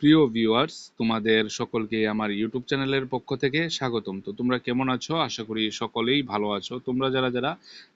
প্রিয় ভিউয়ার্স তোমাদের সকলকে আমার ইউটিউব চ্যানেলের পক্ষ থেকে স্বাগতম। তো তোমরা কেমন আছো? আশা করি সকলেই ভালো আছো। তোমরা যারা যারা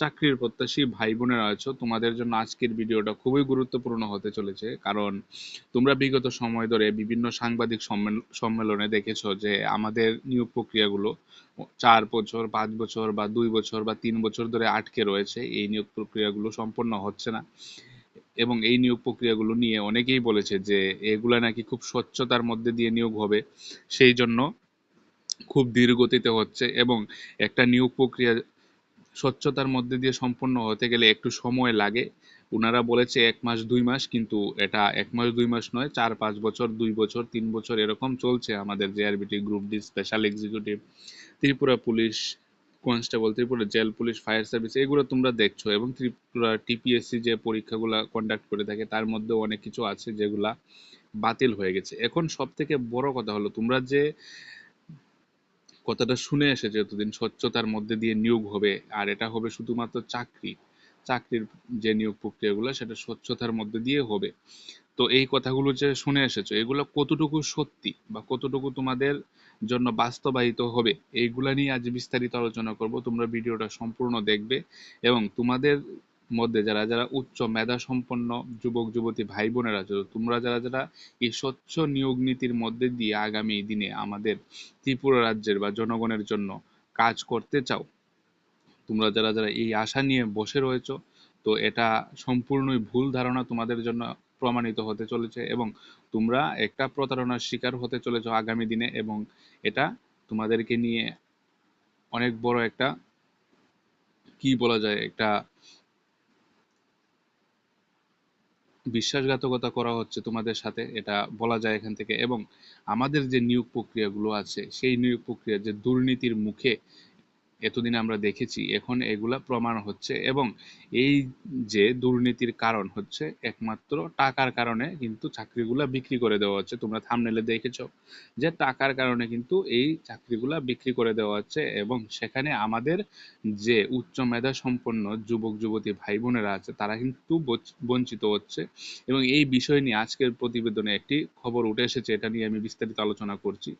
চাকরির প্রত্যাশী ভাই বোনেরা আছো, তোমাদের জন্য আজকের ভিডিওটা খুবই গুরুত্বপূর্ণ হতে চলেছে। কারণ তোমরা বিগত সময় ধরে বিভিন্ন সাংবাদিক সম্মেলনে দেখেছ যে আমাদের নিয়োগ প্রক্রিয়াগুলো চার বছর, পাঁচ বছর বা দুই বছর বা তিন বছর ধরে আটকে রয়েছে। এই নিয়োগ প্রক্রিয়াগুলো সম্পন্ন হচ্ছে না। এবং এই নিয়োগ প্রক্রিয়াগুলো নিয়ে অনেকেই বলেছে যে এগুলা নাকি খুব স্বচ্ছতার মধ্যে দিয়ে নিয়োগ হবে। সেই জন্য খুব ধীর গতিতে হচ্ছে এবং একটা নিয়োগ প্রক্রিয়া স্বচ্ছতার মধ্যে দিয়ে সম্পন্ন হতে গেলে একটু সময় লাগে। ওনারা বলেছে এক মাস, দুই মাস, কিন্তু এটা এক মাস, দুই মাস নয়, চার, পাঁচ বছর, দুই বছর, তিন বছর এরকম চলছে আমাদের JRBT group D special executive Tripura police constable, Tripura jail, police, fire service, এগুলো তোমরা দেখছ এবং ত্রিপুরা টিপিএসসি যে পরীক্ষাগুলো কন্ডাক্ট করে থাকে, তার মধ্যে অনেক কিছু আছে যেগুলা বাতিল হয়ে গেছে। এখন সব থেকে বড় কথা হলো, তোমরা যে কথাটা শুনে এসেছে এতদিন, স্বচ্ছতার মধ্যে দিয়ে নিয়োগ হবে, আর এটা হবে শুধুমাত্র চাকরি, চাকরির যে নিয়োগ প্রক্রিয়াগুলো, সেটা স্বচ্ছতার মধ্যে দিয়ে হবে। তো এই কথাগুলো যে শুনে এসেছ, এগুলো কতটুকু সত্যি বা কতটুকু তোমাদের জন্য বাস্তবায়িত হবে। এইগুলা নিয়ে আজ বিস্তারিত আলোচনা করব। তোমরা ভিডিওটা সম্পূর্ণ দেখবে এবং তোমাদের মধ্যে যারা যারা উচ্চ মেধা সম্পন্ন যুবক, যুবতী ভাই বোনেরা আছে, তোমরা যারা যারা এই স্বচ্ছ নিয়োগ নীতির মধ্যে দিয়ে আগামী দিনে আমাদের ত্রিপুরা রাজ্যের বা জনগণের জন্য কাজ করতে চাও, তোমরা যারা যারা এই আশা নিয়ে বসে রয়েছো, তো এটা সম্পূর্ণই ভুল ধারণা তোমাদের জন্য প্রমাণিত হতে চলেছে এবং তোমরা একটা প্রতারণার শিকার হতে চলেছ আগামী দিনে এবং এটা তোমাদেরকে নিয়ে অনেক বড় একটা, কি বলা যায়, একটা বিশ্বাসঘাতকতা করা হচ্ছে তোমাদের সাথে, এটা বলা যায় এখান থেকে। এবং আমাদের যে নিয়োগ প্রক্রিয়াগুলো আছে, সেই নিয়োগ প্রক্রিয়া যে দুর্নীতির মুখে এতদিন আমরা দেখেছি, এখন এগুলা প্রমাণ হচ্ছে এবং এই যে দুর্নীতির কারণ হচ্ছে, একমাত্র টাকার কারণে কিন্তু চাকরিগুলা বিক্রি করে দেওয়া হচ্ছে। তোমরা থামনেলে দেখেছ যে টাকার কারণে কিন্তু এই চাকরিগুলা বিক্রি করে দেওয়া হচ্ছে এবং সেখানে আমাদের যে উচ্চ মেধা সম্পন্ন যুবক, যুবতী ভাই বোনেরা আছে, তারা কিন্তু বঞ্চিত হচ্ছে এবং এই বিষয় নিয়ে আজকের প্রতিবেদনে একটি খবর উঠে এসেছে, এটা নিয়ে আমি বিস্তারিত আলোচনা করছি।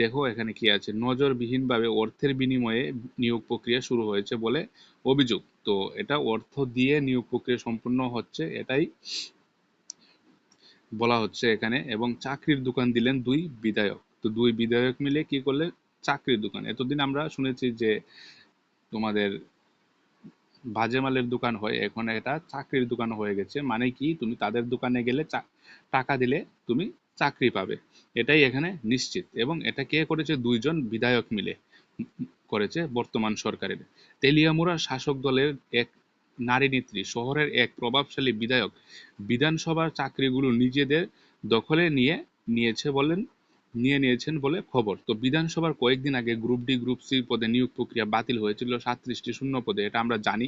দেখো এখানে কি আছে, নজরবিহীনভাবে অর্থের বিনিময়ে নিয়োগ প্রক্রিয়া শুরু হয়েছে বলে অভিযোগ। তো এটা অর্থ দিয়ে নিয়োগ প্রক্রিয়া সম্পূর্ণ হচ্ছে এটাই বলা হচ্ছে এখানে। এবং চাকরির দোকান দিলেন দুই বিধায়ক। তো দুই বিধায়ক মিলে কি করলে? চাকরির দোকান। এতদিন আমরা শুনেছি যে তোমাদের বাজে মালের দোকান হয়, এখন এটা চাকরির দোকান হয়ে গেছে। মানে কি? তুমি তাদের দোকানে গেলে টাকা দিলে তুমি চাকরি পাবে। এটাই এখানে নিশ্চিত। এবং এটা কে করেছে? দুইজন বিধায়ক মিলে। করেছে বর্তমান সরকারের। তেলিয়ামুড়া শাসক দলের এক নারী নেত্রী, শহরের এক প্রভাবশালী বিধায়ক বিধানসভার চাকরিগুলো নিজেদের দখলে নিয়ে নিয়েছে বলেন, নিয়ে নিয়েছেন বলে খবর। তো বিধানসভার কয়েকদিন আগে গ্রুপ ডি, গ্রুপ সি পদে নিয়োগ প্রক্রিয়া বাতিল হয়েছিল, সাতত্রিশটি শূন্য পদে, এটা আমরা জানি।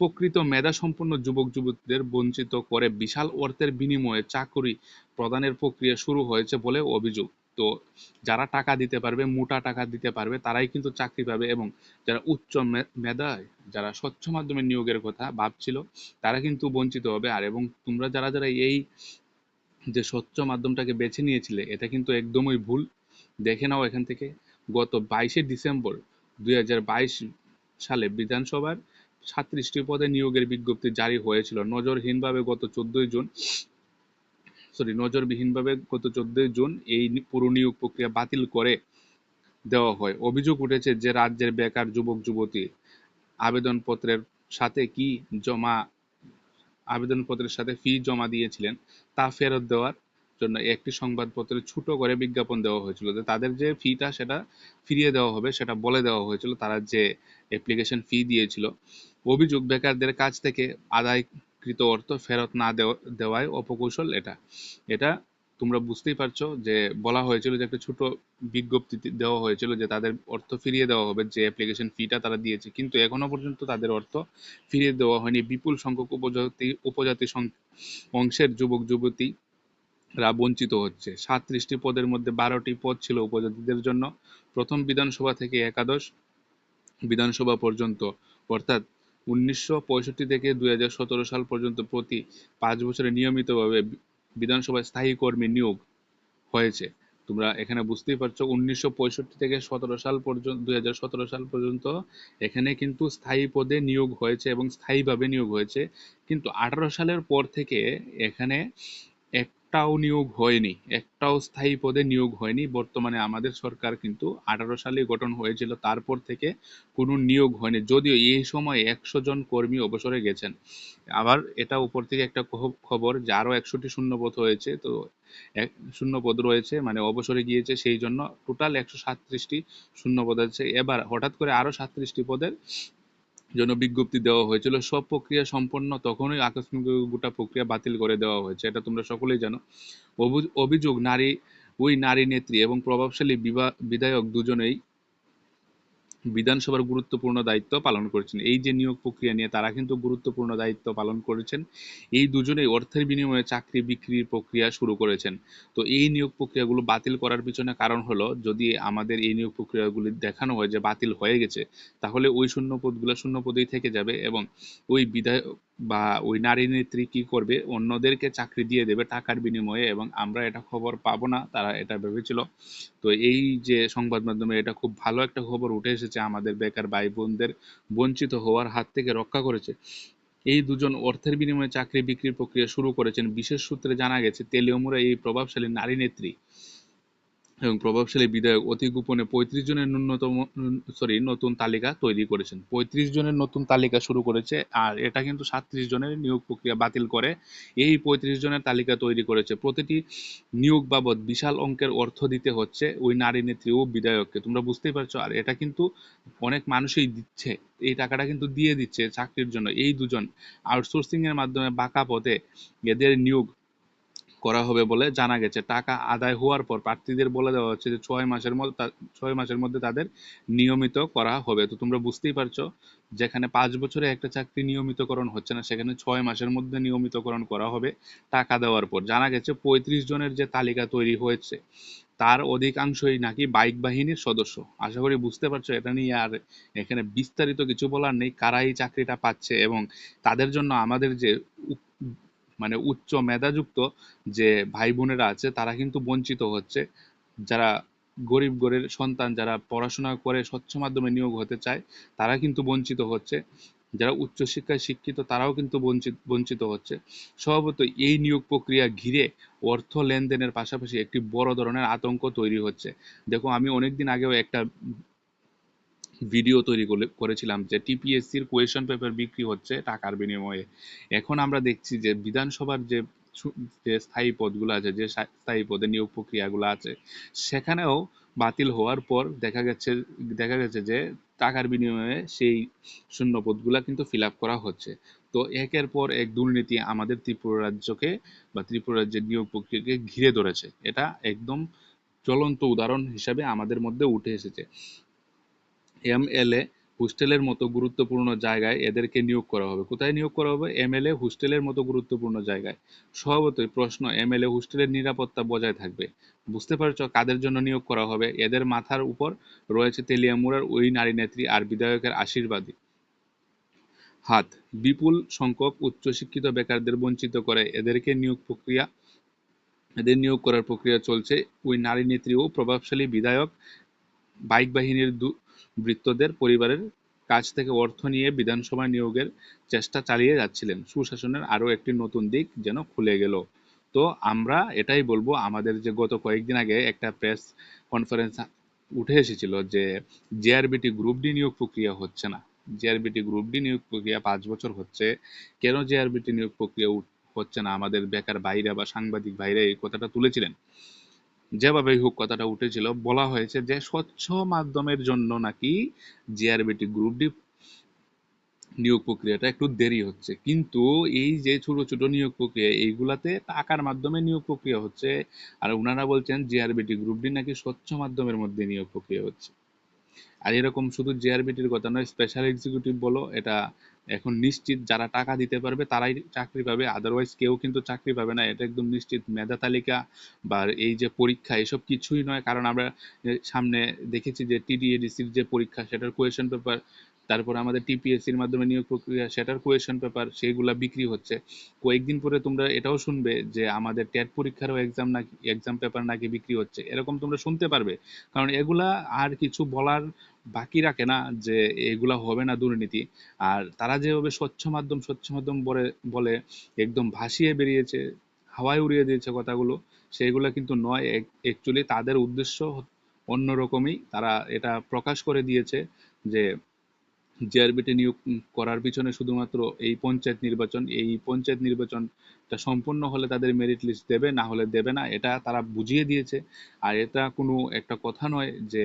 প্রকৃত মেধাসম্পন্ন যুবক যুবতীদের বঞ্চিত করে বিশাল অর্থের বিনিময়ে চাকরি প্রদানের প্রক্রিয়া শুরু হয়েছে বলে অভিযোগ। তো যারা টাকা দিতে পারবে, মোটা টাকা দিতে পারবে, তারাই কিন্তু চাকরি পাবে এবং যারা উচ্চ মেধায়, যারা স্বচ্ছ মাধ্যমে নিয়োগের কথা ভাবছিল, তারা কিন্তু বঞ্চিত হবে। আর এবং তোমরা যারা যারা এই যে স্বচ্ছ মাধ্যমটাকে বেছে নিয়েছিলে, এটা কিন্তু একদমই ভুল। দেখে নাও এখান থেকে, গত বাইশে ডিসেম্বর দুই হাজার বাইশ সালে বিধানসভার সাতত্রিশটি পদে নিয়োগের বিজ্ঞপ্তি জারি হয়েছিল। নজরহীনভাবে গত চোদ্দই জুন সরি, নজরবিহীনভাবে গত চোদ্দই জুন এই পুরো নিয়োগ প্রক্রিয়া বাতিল করে দেওয়া হয়। অভিযোগ উঠেছে যে রাজ্যের বেকার যুবক, যুবতী আবেদনপত্রের সাথে কি জমা, আবেদনপত্রের সাথে ফি জমা দিয়েছিলেন তা ফেরত দেওয়ার জন্য একটি সংবাদপত্রে ছোট করে বিজ্ঞাপন দেওয়া হয়েছিল যে তাদের যে ফিটা সেটা ফিরিয়ে দেওয়া হবে, সেটা বলে দেওয়া হয়েছিল। তারা যে অ্যাপ্লিকেশন ফি দিয়েছিল, অভিযোগ বেকারদের কাছ থেকে আদায়কৃত অর্থ ফেরত না দেওয়ায় অপকৌশল এটা। এটা তোমরা বুঝতেই পারছ যে বলা হয়েছিল যে একটা ছোট বিজ্ঞপ্তি দেওয়া হয়েছিল যে তাদের অর্থ ফিরিয়ে দেওয়া হবে, যে অ্যাপ্লিকেশন ফিটা তারা দিয়েছে। কিন্তু এখনও পর্যন্ত তাদের অর্থ ফিরিয়ে দেওয়া হয়নি। বিপুল সংখ্যক উপজাতি উপজাতি অংশের যুবক, যুবতী রা বঞ্চিত হচ্ছে। সাতত্রিশটি পদের মধ্যে বারোটি পদ ছিল উপজাতিদের জন্য। প্রথম বিধানসভা থেকে একাদশ বিধানসভা পর্যন্ত, অর্থাৎ উনিশশো পঁয়ষট্টি থেকে ২০১৭ সাল পর্যন্ত প্রতি পাঁচ বছরে নিয়মিতভাবে বিধানসভায় স্থায়ী কর্মী নিয়োগ হয়েছে। তোমরা এখানে বুঝতেই পারছ, উনিশশো পঁয়ষট্টি থেকে সতেরো সাল পর্যন্ত, দুই হাজার সতেরো সাল পর্যন্ত এখানে কিন্তু স্থায়ী পদে নিয়োগ হয়েছে এবং স্থায়ীভাবে নিয়োগ হয়েছে। কিন্তু আঠারো সালের পর থেকে এখানে একটাও নিয়োগ হয়নি, একটাও স্থায়ী পদে নিয়োগ হয়নি। বর্তমানে আমাদের সরকার কিন্তু আঠারো সালে গঠন হয়েছিল, তারপর থেকে কোনো নিয়োগ হয়নি। যদিও এই সময় একশো জন কর্মী অবসরে গেছেন। আবার এটা উপর থেকে একটা খবর যে আরও একশোটি শূন্যপদ হয়েছে, তো এক, শূন্যপদ রয়েছে মানে অবসরে গিয়েছে সেই জন্য টোটাল একশো সাতত্রিশটি শূন্যপদ আছে। এবার হঠাৎ করে আরও সাতত্রিশটি পদের জন্য বিজ্ঞপ্তি দেওয়া হয়েছিল। সব প্রক্রিয়া সম্পন্ন তখনই আকস্মিক গোটা প্রক্রিয়া বাতিল করে দেওয়া হয়েছে, এটা তোমরা সকলেই জানো। অভি- অভিযোগ, নারী, ওই নারী নেত্রী এবং প্রভাবশালী বিধায়ক দুজনেই বিধানসভার গুরুত্বপূর্ণ দায়িত্ব পালন করেছেন। এই যে নিয়োগ প্রক্রিয়া নিয়ে তারা কিন্তু গুরুত্বপূর্ণ দায়িত্ব পালন করেছেন। এই দুজনেই অর্থের বিনিময়ে চাকরি বিক্রির প্রক্রিয়া শুরু করেছেন। তো এই নিয়োগ প্রক্রিয়াগুলো বাতিল করার পিছনে কারণ হলো, যদি আমাদের এই নিয়োগ প্রক্রিয়াগুলি দেখানো হয় যে বাতিল হয়ে গেছে, তাহলে ওই শূন্য পদগুলো শূন্য পদেই থেকে যাবে এবং ওই বিধায়ক বা ওই নারী নেত্রী কি করবে? অন্যদেরকে চাকরি দিয়ে দেবে টাকার বিনিময়ে এবং আমরা এটা খবর পাবো না, তারা এটা ভেবেছিল। তো এই যে সংবাদ মাধ্যমে এটা খুব ভালো একটা খবর উঠে এসেছে আমাদের বেকার ভাই বোনদের বঞ্চিত হওয়ার হাত থেকে রক্ষা করেছে। এই দুজন অর্থের বিনিময়ে চাকরি বিক্রির প্রক্রিয়া শুরু করেছেন। বিশেষ সূত্রে জানা গেছে তেলিয়ামুড়া এই প্রভাবশালী নারী নেত্রী এবং প্রভাবশালী বিধায়ক অতি গোপনে পঁয়ত্রিশ জনের ন্যূনতম সরি নতুন তালিকা তৈরি করেছেন। পঁয়ত্রিশ জনের নতুন তালিকা শুরু করেছে আর এটা কিন্তু সাতত্রিশ জনের নিয়োগ প্রক্রিয়া বাতিল করে। এই পঁয়ত্রিশ জনের তালিকা তৈরি করেছে। প্রতিটি নিয়োগ বাবদ বিশাল অঙ্কের অর্থ দিতে হচ্ছে ওই নারী নেত্রী ও বিধায়ককে। তোমরা বুঝতেই পারছ, আর এটা কিন্তু অনেক মানুষই দিচ্ছে। এই টাকাটা কিন্তু দিয়ে দিচ্ছে চাকরির জন্য। এই দুজন আউটসোর্সিং এর মাধ্যমে বাঁকা পথে এদের নিয়োগ করা হবে বলে জানা গেছে। টাকা আদায় হওয়ার পর প্রার্থীদের বলে দেওয়া হচ্ছে যে, ছয় মাসের মধ্যে ছয় মাসের মধ্যে তাদের নিয়মিত করা হবে। তো তোমরা বুঝতেই পারছ, যেখানে পাঁচ বছরে একটা চাকরি নিয়মিতকরণ হচ্ছে না, সেখানে ছয় মাসের মধ্যে নিয়মিতকরণ করা হবে টাকা দেওয়ার পর। জানা গেছে, পঁয়ত্রিশ জনের যে তালিকা তৈরি হয়েছে, তার অধিকাংশই নাকি বাইক বাহিনীর সদস্য। আশা করি বুঝতে পারছ, এটা নিয়ে আর এখানে বিস্তারিত কিছু বলার নেই, কারা এই চাকরিটা পাচ্ছে এবং তাদের জন্য আমাদের যে মানে উচ্চ মেধাযুক্ত যে ভাই বোনেরা আছে, তারা কিন্তু বঞ্চিত হচ্ছে। যারা গরিব ঘরের সন্তান, যারা পড়াশোনা করে স্বচ্ছ মাধ্যমে নিয়োগ হতে চায়, তারা কিন্তু বঞ্চিত হচ্ছে। যারা উচ্চশিক্ষায় শিক্ষিত, তারাও কিন্তু বঞ্চিত বঞ্চিত হচ্ছে। স্বভাবত এই নিয়োগ প্রক্রিয়া ঘিরে অর্থ লেনদেনের পাশাপাশি একটি বড় ধরনের আতঙ্ক তৈরি হচ্ছে। দেখো, আমি অনেকদিন আগেও একটা ভিডিও তৈরি করে- করেছিলাম যে টিপিএসসির কোয়েশন পেপার বিক্রি হচ্ছে টাকার বিনিময়ে। এখন আমরা দেখছি যে বিধানসভার যে যে স্থায়ী পদগুলো আছে, যে স্থায়ী পদে নিয়োগ প্রক্রিয়াগুলো আছে, সেখানেও বাতিল হওয়ার পর দেখা গেছে দেখা গেছে যে টাকার বিনিময়ে সেই শূন্য পদগুলা কিন্তু ফিল আপ করা হচ্ছে। তো একের পর এক দুর্নীতি আমাদের ত্রিপুরা রাজ্যকে বা ত্রিপুরা রাজ্যের নিয়োগ প্রক্রিয়াকে ঘিরে ধরেছে। এটা একদম জ্বলন্ত উদাহরণ হিসাবে আমাদের মধ্যে উঠে এসেছে। এমএলএ হোস্টেলের মতো গুরুত্বপূর্ণ জায়গায় এদেরকে নিয়োগ করা হবে। কোথায় নিয়োগ করা হবে? এমএলএ হোস্টেলের মতো গুরুত্বপূর্ণ জায়গায়। স্বভাবতই প্রশ্ন, এমএলএ হোস্টেলের নিরাপত্তা বজায় থাকবে? বুঝতে পারছ কাদের জন্য নিয়োগ করা হবে? এদের মাথার উপর রয়েছে তেলিয়ামুড়ার ওই নারী নেত্রী আর বিধায়কের আশীর্বাদী হাত, বিপুল সংখ্যক উচ্চশিক্ষিত বেকারদের বঞ্চিত করে এদেরকে নিয়োগ প্রক্রিয়া, এদের নিয়োগ করার প্রক্রিয়া চলছে। ওই নারী নেত্রী ও প্রভাবশালী বিধায়ক, বাইক বাহিনীর বৃত্তদের পরিবারের কাছ থেকে অর্থ নিয়ে বিধানসভায় নিয়োগের চেষ্টা চালিয়ে যাচ্ছিলেন। সুশাসনের আরও একটি নতুন দিক যেন খুলে গেল। তো আমরা এটাই বলব, আমাদের যে গত কয়েকদিন আগে একটা প্রেস কনফারেন্স উঠে এসেছিল যে জেআরবিটি গ্রুপ ডি নিয়োগ প্রক্রিয়া হচ্ছে না। জেআরবিটি গ্রুপ ডি নিয়োগ প্রক্রিয়া পাঁচ বছর হচ্ছে। কেন জেআরবিটি নিয়োগ প্রক্রিয়া হচ্ছে না? আমাদের বেকার ভাইরা বা সাংবাদিক ভাইরা এই কথাটা তুলেছিলেন। যেভাবেই হোক কথাটা উঠেছিল, বলা হয়েছে যে স্বচ্ছ মাধ্যমের জন্য নাকি জিআরবিটি গ্রুপ ডি নিয়োগ প্রক্রিয়াটা একটু দেরি হচ্ছে। কিন্তু এই যে ছোট ছোট নিয়োগ প্রক্রিয়া, এইগুলাতে টাকার মাধ্যমে নিয়োগ প্রক্রিয়া হচ্ছে। আর ওনারা বলছেন জিআরবিটি গ্রুপ ডি নাকি স্বচ্ছ মাধ্যমের মধ্যে নিয়োগ প্রক্রিয়া হচ্ছে। আর এরকম শুধু জিআরবিটির কথা নয় স্পেশাল এক্সিকিউটিভ বলো, এটা এখন নিশ্চিত যারা টাকা দিতে পারবে, তারাই চাকরি পাবে। আদারওয়াইজ কেউ কিন্তু চাকরি পাবে না। এটা একদম নিশ্চিত। মেধা তালিকা বা এই যে পরীক্ষা, এসব কিছুই নয়। কারণ আমরা সামনে দেখেছি যে টিডিএডিসির যে পরীক্ষা, সেটার কোয়েশ্চেন পেপার তারপর আমাদের টিপিএসসির মাধ্যমে নিয়োগ প্রক্রিয়া, সেটার কোয়েশন পেপার সেগুলা বিক্রি হচ্ছে। কয়েকদিন পরে তোমরা এটাও শুনবে যে আমাদের টেট পরীক্ষারও এক্সাম নাকি এক্সাম পেপার নাকি বিক্রি হচ্ছে। এরকম তোমরা শুনতে পারবে। কারণ এগুলা আর কিছু বলার বাকি রাখে না যে এগুলা হবে না দুর্নীতি। আর তারা যেভাবে স্বচ্ছ মাধ্যম স্বচ্ছ মাধ্যম বলে বলে একদম ভাসিয়ে বেরিয়েছে, হাওয়ায় উড়িয়ে দিয়েছে কথাগুলো সেগুলো কিন্তু নয়। অ্যাকচুয়ালি তাদের উদ্দেশ্য অন্যরকমই। তারা এটা প্রকাশ করে দিয়েছে যে জিআরবিটি নিয়োগ করার পিছনে শুধুমাত্র এই পঞ্চায়েত নির্বাচন, এই পঞ্চায়েত নির্বাচনটা সম্পূর্ণ হলে তাদের মেরিট লিস্ট দেবে, না হলে দেবে না, এটা তারা বুঝিয়ে দিয়েছে। আর এটা কোনো একটা কথা নয় যে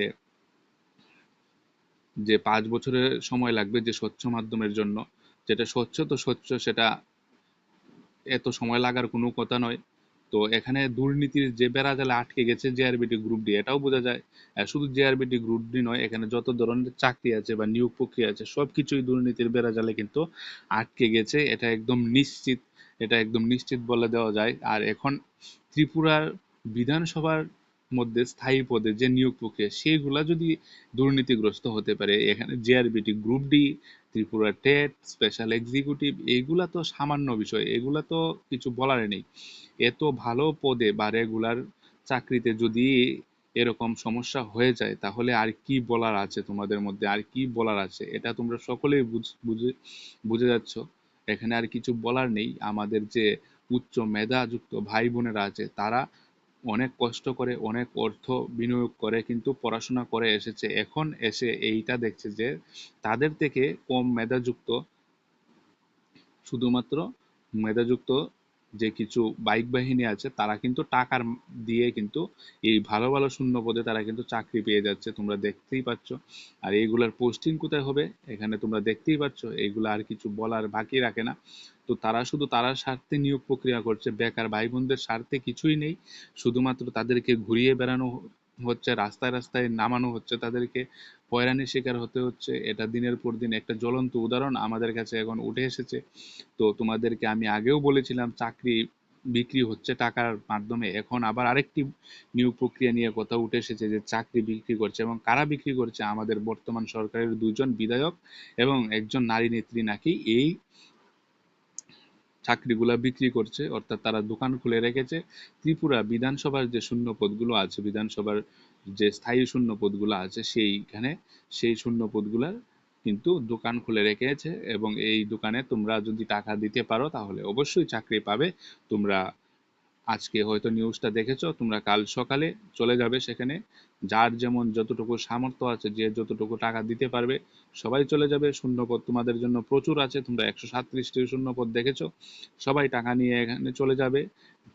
যে পাঁচ বছরের সময় লাগবে যে স্বচ্ছ মাধ্যমের জন্য। যেটা স্বচ্ছ, তো স্বচ্ছ সেটা এত সময় লাগার কোনো কথা নয়। তো এখানে দুর্নীতির যে বেড়াজালে আটকে গেছে জেআরবিটি গ্রুপ ডি এটাও বোঝা যায়। শুধু জেআরবিটি গ্রুপ ডি নয়, এখানে যত ধরনের চাকরি আছে বা নিয়োগ প্রক্রিয়া আছে সব কিছুই দুর্নীতির বেড়াজালে কিন্তু আটকে গেছে। এটা একদম নিশ্চিত, এটা একদম নিশ্চিত বলে দেওয়া যায়। আর এখন ত্রিপুরার বিধানসভার মধ্যে স্থায়ী পদে যে নিয়োগ প্রক্রিয়া সেইগুলা যদি দুর্নীতিগ্রস্ত হতে পারে, এখানে JRBT group D Tripura TET special executive এগুলা তো সামান্য বিষয়, এগুলা তো কিছু বলার নেই। এত ভালো পদে বা রেগুলার চাকরিতে যদি এরকম সমস্যা হয়ে যায়, তাহলে আর কি বলার আছে তোমাদের মধ্যে? আর কি বলার আছে? এটা তোমরা সকলেই বুঝে বুঝে যাচ্ছ। এখানে আর কিছু বলার নেই। আমাদের যে উচ্চ মেধাযুক্ত ভাই বোনেরা আছে, তারা অনেক কষ্ট করে, অনেক অর্থ বিনিয়োগ করে, কিন্তু পড়াশোনা করে এসেছে। এখন এসে এইটা দেখছে যে তাদের থেকে কম মেধাযুক্ত শুধুমাত্র মেধাযুক্ত যে কিছু বাইক বাহিনী আছে, তারা কিন্তু টাকার দিয়ে কিন্তু এই ভালো ভালো শূন্য পদে তারা কিন্তু চাকরি পেয়ে যাচ্ছে। তোমরা দেখতেই পাচ্ছ। আর এইগুলার পোস্টিং কোথায় হবে? এখানে তোমরা দেখতেই পাচ্ছ। এইগুলো আর কিছু বলার বাকি রাখে না। তো তারা শুধু তারা স্বার্থে নিয়োগ প্রক্রিয়া করছে, বেকার ভাই বোনদের স্বার্থে কিছুই নেই, শুধুমাত্র তাদেরকে ঘুরিয়ে বেড়ানো হচ্ছে, রাস্তায় রাস্তায় নামানো হচ্ছে তাদেরকে হয়রানির শিকার হতে হচ্ছে, এটা দিনের পর দিন একটা জ্বলন্ত উদাহরণ আমাদের কাছে এখন উঠে এসেছে। তো তোমাদেরকে আমি আগেও বলেছিলাম, চাকরি বিক্রি হচ্ছে টাকার মাধ্যমে, এখন আবার আরেকটি নিয়োগ প্রক্রিয়া নিয়ে কথা উঠে এসেছে যে চাকরি বিক্রি করছে এবং কারা বিক্রি করছে, আমাদের বর্তমান সরকারের দুজন বিধায়ক এবং একজন নারী নেত্রী নাকি এই চাকরিগুলা বিক্রি করছে, অর্থাৎ তারা দোকান খুলে রেখেছে। ত্রিপুরা বিধানসভার যে শূন্য পদগুলো আছে, বিধানসভার যে স্থায়ী শূন্য পদগুলো আছে, সেইখানে সেই শূন্য পদগুলার কিন্তু দোকান খুলে রেখেছে এবং এই দোকানে তোমরা যদি টাকা দিতে পারো, তাহলে অবশ্যই চাকরি পাবে। তোমরা আজকে হয়তো নিউজটা দেখেছ, তোমরা কাল সকালে চলে যাবে সেখানে। যার যেমন যতটুকু সামর্থ্য আছে, যে যতটুকু টাকা দিতে পারবে, সবাই চলে যাবে। শূন্যপদ তোমাদের জন্য প্রচুর আছে, তোমরা একশো সাতত্রিশটি শূন্যপদ দেখেছ। সবাই টাকা নিয়ে এখানে চলে যাবে।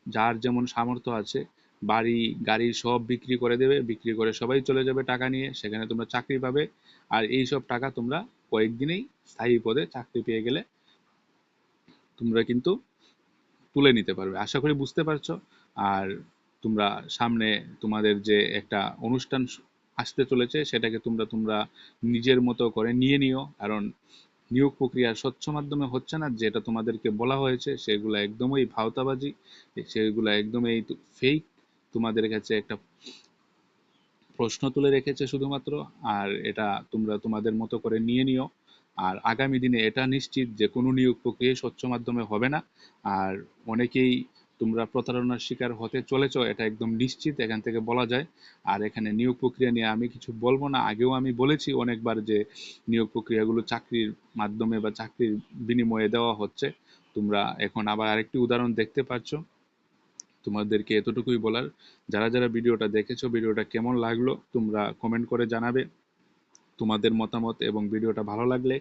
যার যেমন সামর্থ্য আছে, বাড়ি, গাড়ি সব বিক্রি করে দেবে। বিক্রি করে সবাই চলে যাবে টাকা নিয়ে, সেখানে তোমরা চাকরি পাবে। আর এই সব টাকা তোমরা কয়েকদিনেই স্থায়ী পদে চাকরি পেয়ে গেলে তোমরা কিন্তু তুলে নিতে পারবে। আশা করি বুঝতে পারছ। আর তোমরা সামনে তোমাদের যে একটা অনুষ্ঠান আসতে চলেছে, সেটাকে তোমরা তোমরা নিজের মতো করে নিয়ে নিও। কারণ নিয়োগ প্রক্রিয়া স্বচ্ছ মাধ্যমে হচ্ছে না। যেটা তোমাদেরকে বলা হয়েছে, সেগুলো একদমই ভাওতাবাজি। সেগুলো একদমই ফেক তোমাদের কাছে একটা প্রশ্ন তুলে রেখেছে শুধুমাত্র। আর এটা তোমরা তোমাদের মতো করে নিয়ে নিও। আর আগামী দিনে এটা নিশ্চিত যে কোনো নিয়োগ প্রক্রিয়া স্বচ্ছ মাধ্যমে হবে না। আর অনেকেই তোমরা প্রতারণার শিকার হতে চলেছ, এটা একদম নিশ্চিত, এখান থেকে বলা যায়। আর এখানে নিয়োগ প্রক্রিয়া নিয়ে আমি কিছু বলব না, আগেও আমি বলেছি অনেকবার যে নিয়োগ প্রক্রিয়াগুলো চাকরির মাধ্যমে বা চাকরির বিনিময়ে দেওয়া হচ্ছে। তোমরা এখন আবার আরেকটি উদাহরণ দেখতে পাচ্ছ। তোমাদেরকে এতটুকুই বলার, যারা যারা ভিডিওটা দেখেছ, ভিডিওটা কেমন লাগল তোমরা কমেন্ট করে জানাবে। তোমাদের মতামত এবং ভিডিওটা ভালো লাগলে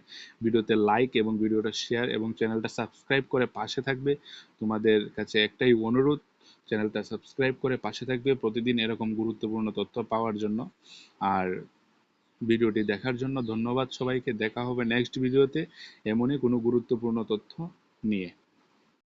ভিডিওতে লাইক এবং ভিডিওটা শেয়ার এবং চ্যানেলটা সাবস্ক্রাইব করে পাশে থাকবে। তোমাদের কাছে একটাই অনুরোধ চ্যানেলটা সাবস্ক্রাইব করে পাশে থাকবে প্রতিদিন এরকম গুরুত্বপূর্ণ তথ্য পাওয়ার জন্য। আর ভিডিওটি দেখার জন্য ধন্যবাদ সবাইকে। দেখা হবে নেক্সট ভিডিওতে এমনই কোনো গুরুত্বপূর্ণ তথ্য নিয়ে।